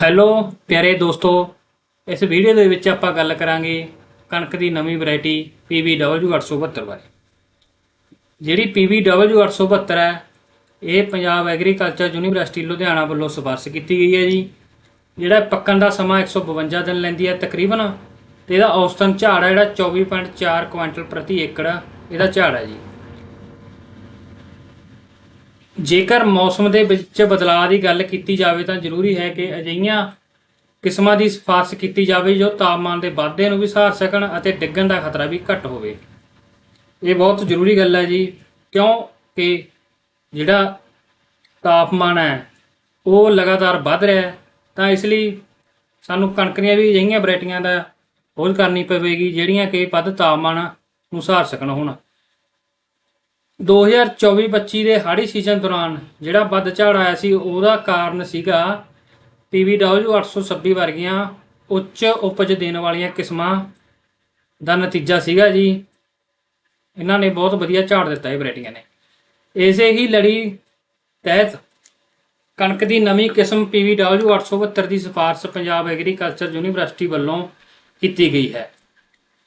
Hello ਪਿਆਰੇ ਦੋਸਤੋ, ਇਸ ਵੀਡੀਓ ਦੇ ਵਿੱਚ ਆਪਾਂ ਗੱਲ ਕਰਾਂਗੇ ਕਣਕ ਦੀ ਨਵੀਂ ਵੈਰਾਈਟੀ PVW 872 ਬਾਰੇ। ਜਿਹੜੀ PVW 872 ਹੈ, ਇਹ ਪੰਜਾਬ ਐਗਰੀਕਲਚਰ ਯੂਨੀਵਰਸਿਟੀ ਲੁਧਿਆਣਾ ਵੱਲੋਂ ਸਿਫਾਰਸ਼ ਕੀਤੀ ਗਈ ਹੈ ਜੀ। ਜਿਹੜਾ ਪੱਕਣ ਦਾ ਸਮਾਂ 152 ਦਿਨ ਲੈਂਦੀ ਹੈ ਤਕਰੀਬਨ, ਤੇ ਇਹਦਾ ਔਸਤਨ ਝਾੜ ਹੈ ਜਿਹੜਾ 24.4 ਕੁਇੰਟਲ ਪ੍ਰਤੀ ਏਕੜ ਇਹਦਾ ਝਾੜ ਹੈ ਜੀ। ਜੇਕਰ ਮੌਸਮ ਦੇ ਵਿੱਚ ਬਦਲਾਅ ਦੀ ਗੱਲ ਕੀਤੀ ਜਾਵੇ ਤਾਂ ਜ਼ਰੂਰੀ ਹੈ ਕਿ ਅਜਿਹੀਆਂ ਕਿਸਮਾਂ ਦੀ ਸਿਫਾਰਸ਼ ਕੀਤੀ ਜਾਵੇ ਜੋ ਤਾਪਮਾਨ ਦੇ ਵਾਧੇ ਨੂੰ ਵੀ ਸਹਾਰ ਸਕਣ ਅਤੇ ਡਿੱਗਣ ਦਾ ਖਤਰਾ ਵੀ ਘੱਟ ਹੋਵੇ। ਇਹ ਬਹੁਤ ਜ਼ਰੂਰੀ ਗੱਲ ਹੈ ਜੀ, ਕਿਉਂਕਿ ਜਿਹੜਾ ਤਾਪਮਾਨ ਹੈ, ਉਹ ਲਗਾਤਾਰ ਵੱਧ ਰਿਹਾ ਹੈ, ਤਾਂ ਇਸ ਲਈ ਸਾਨੂੰ ਕਣਕ ਦੀਆਂ ਵੀ ਅਜਿਹੀਆਂ ਵੈਰਾਈਟੀਆਂ ਦਾ ਖੋਜ ਕਰਨੀ ਪਵੇਗੀ, ਜਿਹੜੀਆਂ ਕਿ ਵੱਧ ਤਾਪਮਾਨ ਨੂੰ ਸਹਾਰ ਸਕਣ ਹੋਣ। 2024-25 ਦੇ ਹਾੜੀ ਸੀਜ਼ਨ ਦੌਰਾਨ ਜਿਹੜਾ ਵੱਧ ਝਾੜ ਆਇਆ ਸੀ, ਉਹਦਾ ਕਾਰਨ ਸੀਗਾ PVW 826 ਵਰਗੀਆਂ ਉੱਚ ਉਪਜ ਦੇਣ ਵਾਲੀਆਂ ਕਿਸਮਾਂ ਦਾ ਨਤੀਜਾ ਸੀਗਾ ਜੀ। ਇਹਨਾਂ ਨੇ ਬਹੁਤ ਵਧੀਆ ਝਾੜ ਦਿੱਤਾ ਇਹ ਵੈਰਾਈਟੀਆਂ ਨੇ। ਇਸੇ ਹੀ ਲੜੀ ਤਹਿਤ ਕਣਕ ਦੀ ਨਵੀਂ ਕਿਸਮ PVW 872 ਦੀ ਸਿਫਾਰਸ਼ ਪੰਜਾਬ ਐਗਰੀਕਲਚਰ ਯੂਨੀਵਰਸਿਟੀ ਵੱਲੋਂ ਕੀਤੀ ਗਈ ਹੈ।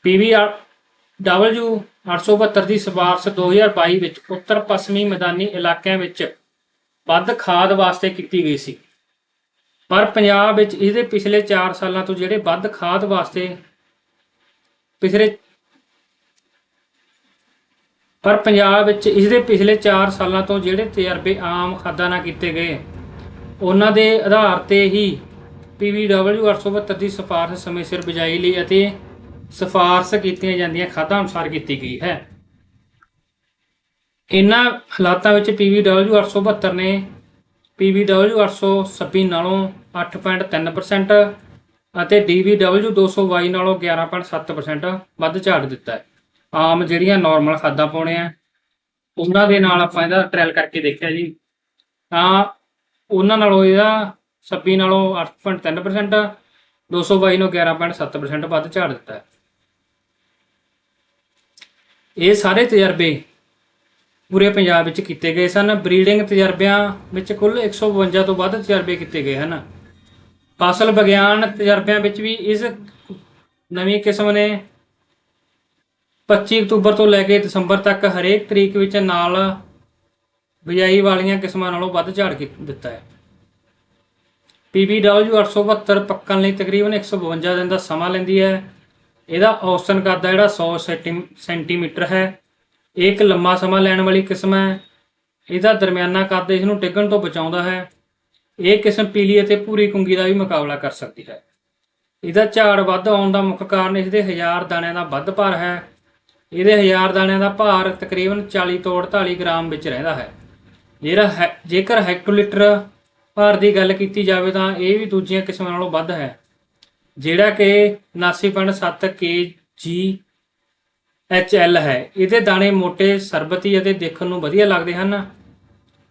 PVW 872 ਦੀ ਸਿਫਾਰਸ਼ 2022 ਵਿੱਚ ਉੱਤਰ ਪੱਛਮੀ ਮੈਦਾਨੀ ਇਲਾਕਿਆਂ ਵਿੱਚ ਵੱਧ ਖਾਦ ਵਾਸਤੇ ਕੀਤੀ ਗਈ ਸੀ। ਪਰ ਪੰਜਾਬ ਵਿੱਚ ਇਹਦੇ ਪਿਛਲੇ 4 ਸਾਲਾਂ ਤੋਂ ਜਿਹੜੇ ਵੱਧ ਖਾਦ ਵਾਸਤੇ ਪਿਛਲੇ ਪਰ ਪੰਜਾਬ ਵਿੱਚ ਇਸਦੇ ਪਿਛਲੇ 4 ਸਾਲਾਂ ਤੋਂ ਜਿਹੜੇ ਤਜਰਬੇ ਆਮ ਖਾਦਾਂ ਨਾਲ ਕੀਤੇ ਗਏ, ਉਹਨਾਂ ਦੇ ਆਧਾਰ ਤੇ ਹੀ PVW 872 ਦੀ ਸਿਫਾਰਸ਼ ਸਮੇਂ ਸਿਰ ਬਿਜਾਈ ਲਈ ਅਤੇ ਸਿਫਾਰਸ਼ ਕੀਤੀਆਂ ਜਾਂਦੀਆਂ ਖਾਦਾਂ ਅਨੁਸਾਰ ਕੀਤੀ ਗਈ ਹੈ। ਇਨ੍ਹਾਂ ਹਾਲਾਤਾਂ ਵਿੱਚ PVW 872 ਨੇ PVW 826 ਨਾਲੋਂ 8.3% ਅਤੇ DVW 222 ਨਾਲੋਂ 11.7% ਵੱਧ ਝਾੜ ਦਿੱਤਾ ਹੈ। ਆਮ ਜਿਹੜੀਆਂ ਨਾਰਮਲ ਖਾਦਾਂ ਪਾਉਣੇ ਆ, ਉਹਨਾਂ ਦੇ ਨਾਲ ਆਪਾਂ ਇਹਦਾ ਟ੍ਰਾਇਲ ਕਰਕੇ ਦੇਖਿਆ ਜੀ। ਤਾਂ ਉਹਨਾਂ ਨਾਲੋਂ ਇਹਦਾ 26 ਨਾਲੋਂ 8.3% 222 ਨੂੰ 11.7% ਵੱਧ ਝਾੜ ਦਿੱਤਾ ਹੈ। ਇਹ ਸਾਰੇ ਤਜਰਬੇ ਪੂਰੇ ਪੰਜਾਬ ਵਿੱਚ ਕੀਤੇ ਗਏ ਸਨ। ਬਰੀਡਿੰਗ ਤਜਰਬਿਆਂ ਵਿੱਚ ਕੁੱਲ 152 ਤੋਂ ਵੱਧ ਤਜਰਬੇ ਕੀਤੇ ਗਏ ਹਨ। ਫਸਲ ਵਿਗਿਆਨ ਤਜਰਬਿਆਂ ਵਿੱਚ ਵੀ ਇਸ ਨਵੀਂ ਕਿਸਮ ਨੇ 25 ਅਕਤੂਬਰ ਤੋਂ ਲੈ ਕੇ ਦਸੰਬਰ ਤੱਕ ਹਰੇਕ ਤਰੀਕ ਵਿੱਚ ਨਾਲ ਬਿਜਾਈ ਵਾਲੀਆਂ ਕਿਸਮਾਂ ਨਾਲੋਂ ਵੱਧ ਝਾੜ ਕੀ- ਦਿੱਤਾ ਹੈ। PBW 872 ਪੱਕਣ ਲਈ ਤਕਰੀਬਨ 152 ਦਿਨ ਦਾ ਸਮਾਂ ਲੈਂਦੀ ਹੈ। ਇਹਦਾ ਔਸਤਨ ਕੱਦ ਹੈ ਜਿਹੜਾ 100 ਸੈਂਟੀ- ਸੈਂਟੀਮੀਟਰ ਹੈ। ਇਹ ਇੱਕ ਲੰਮਾ ਸਮਾਂ ਲੈਣ ਵਾਲੀ ਕਿਸਮ ਹੈ। ਇਹਦਾ ਦਰਮਿਆਨਾ ਕੱਦ ਇਸ ਨੂੰ ਡਿੱਗਣ ਤੋਂ ਬਚਾਉਂਦਾ ਹੈ। ਇਹ ਕਿਸਮ ਪੀਲੀ ਅਤੇ ਭੂਰੀ ਕੁੰਗੀ ਦਾ ਵੀ ਮੁਕਾਬਲਾ ਕਰ ਸਕਦੀ ਹੈ। ਇਹਦਾ ਝਾੜ ਵੱਧ ਆਉਣ ਦਾ ਮੁੱਖ ਕਾਰਨ ਇਸ ਦੇ 1000 ਦਾਣਿਆਂ ਦਾ ਵੱਧ ਭਾਰ ਹੈ। ਇਹਦੇ ਹਜ਼ਾਰ ਦਾਣਿਆਂ ਦਾ ਭਾਰ ਤਕਰੀਬਨ 40 ਤੋਂ 48 ਗ੍ਰਾਮ ਵਿੱਚ ਰਹਿੰਦਾ ਹੈ। ਜਿਹੜਾ ਹੈ- ਜੇਕਰ ਹੈਕਟੋਲੀਟਰ ਭਾਰ ਦੀ ਗੱਲ ਕੀਤੀ ਜਾਵੇ ਤਾਂ ਇਹ ਵੀ ਦੂਜੀਆਂ ਕਿਸਮਾਂ ਨਾਲੋਂ ਵੱਧ ਹੈ। ਜਿਹੜਾ ਕਿ 79.7 kg HL ਹੈ। ਇਹਦੇ ਦਾਣੇ ਮੋٹے ਸਰਬਤੀ ਅਤੇ ਦੇਖਣ ਨੂੰ ਵਧੀਆ ਲੱਗਦੇ ਹਨ।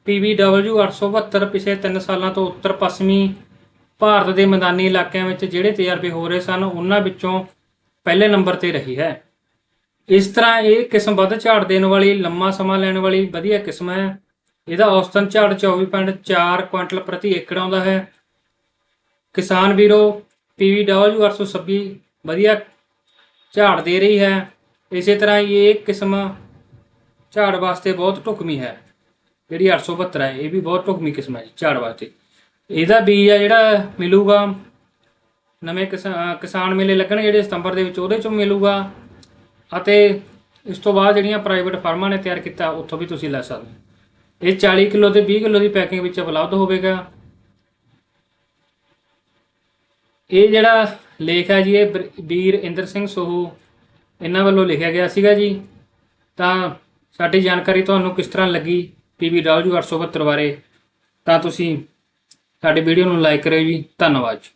PVW 872 ਪਿਛਲੇ 3 ਸਾਲਾਂ ਤੋਂ ਉੱਤਰ ਪੱਛਮੀ ਭਾਰਤ ਦੇ ਮੈਦਾਨੀ ਇਲਾਕਿਆਂ ਵਿੱਚ ਜਿਹੜੇ ਤਜਰਬੇ ਹੋ ਰਹੇ ਸਨ, ਉਹਨਾਂ ਵਿੱਚੋਂ ਪਹਿਲੇ ਨੰਬਰ ਤੇ ਰਹੀ ਹੈ। ਇਸ ਤਰ੍ਹਾਂ ਇਹ ਕਿਸਮ ਵੱਧ ਝਾੜ ਦੇਣ ਵਾਲੀ, ਲੰਮਾ ਸਮਾਂ ਲੈਣ ਵਾਲੀ ਵਧੀਆ ਕਿਸਮ ਹੈ। ਇਹਦਾ ਔਸਤਨ ਝਾੜ 24.4 ਕੁਇੰਟਲ ਪ੍ਰਤੀ ਏਕੜ ਆਉਂਦਾ ਹੈ। ਕਿਸਾਨ ਵੀਰੋ PVW 826 ਵਧੀਆ ਝਾੜ ਦੇ ਰਹੀ ਹੈ। ਇਸੇ ਤਰ੍ਹਾਂ ਹੀ ਇਹ ਕਿਸਮ ਝਾੜ ਵਾਸਤੇ ਬਹੁਤ ਢੁਕਵੀਂ ਹੈ। ਜਿਹੜੀ 872 ਹੈ, ਇਹ ਵੀ ਬਹੁਤ ਢੁਕਵੀਂ ਕਿਸਮ ਹੈ ਝਾੜ ਵਾਸਤੇ। ਇਹਦਾ ਬੀਜ ਆ ਜਿਹੜਾ ਮਿਲੂਗਾ, ਨਵੇਂ ਕਿਸਾਨ ਮੇਲੇ ਲੱਗਣਗੇ ਜਿਹੜੇ ਸਤੰਬਰ ਦੇ ਵਿੱਚ, ਉਹਦੇ ਚੋਂ ਮਿਲੂਗਾ। ਅਤੇ ਇਸ ਤੋਂ ਬਾਅਦ ਜਿਹੜੀਆਂ ਪ੍ਰਾਈਵੇਟ ਫਾਰਮਾਂ ਨੇ ਤਿਆਰ ਕੀਤਾ, ਉੱਥੋਂ ਵੀ ਤੁਸੀਂ ਲੈ ਸਕਦੇ ਇਹ 40 ਕਿਲੋ ਤੇ 20 ਕਿਲੋ ਦੀ ਪੈਕਿੰਗ ਵਿੱਚ ਉਪਲਬਧ ਹੋਵੇਗਾ। ਇਹ ਜਿਹੜਾ ਲੇਖ ਹੈ ਜੀ, ਇਹ ਬਰ- ਵੀਰ ਇੰਦਰ ਸਿੰਘ ਸੋਹੂ ਇਹਨਾਂ ਵੱਲੋਂ ਲਿਖਿਆ ਗਿਆ ਸੀਗਾ ਜੀ। ਤਾਂ ਸਾਡੀ ਜਾਣਕਾਰੀ ਤੁਹਾਨੂੰ ਕਿਸ ਤਰ੍ਹਾਂ ਲੱਗੀ PBW 872 ਬਾਰੇ, ਤਾਂ ਤੁਸੀਂ ਸਾਡੀ ਵੀਡੀਓ ਨੂੰ ਲਾਈਕ ਕਰਿਓ ਜੀ। ਧੰਨਵਾਦ ਜੀ।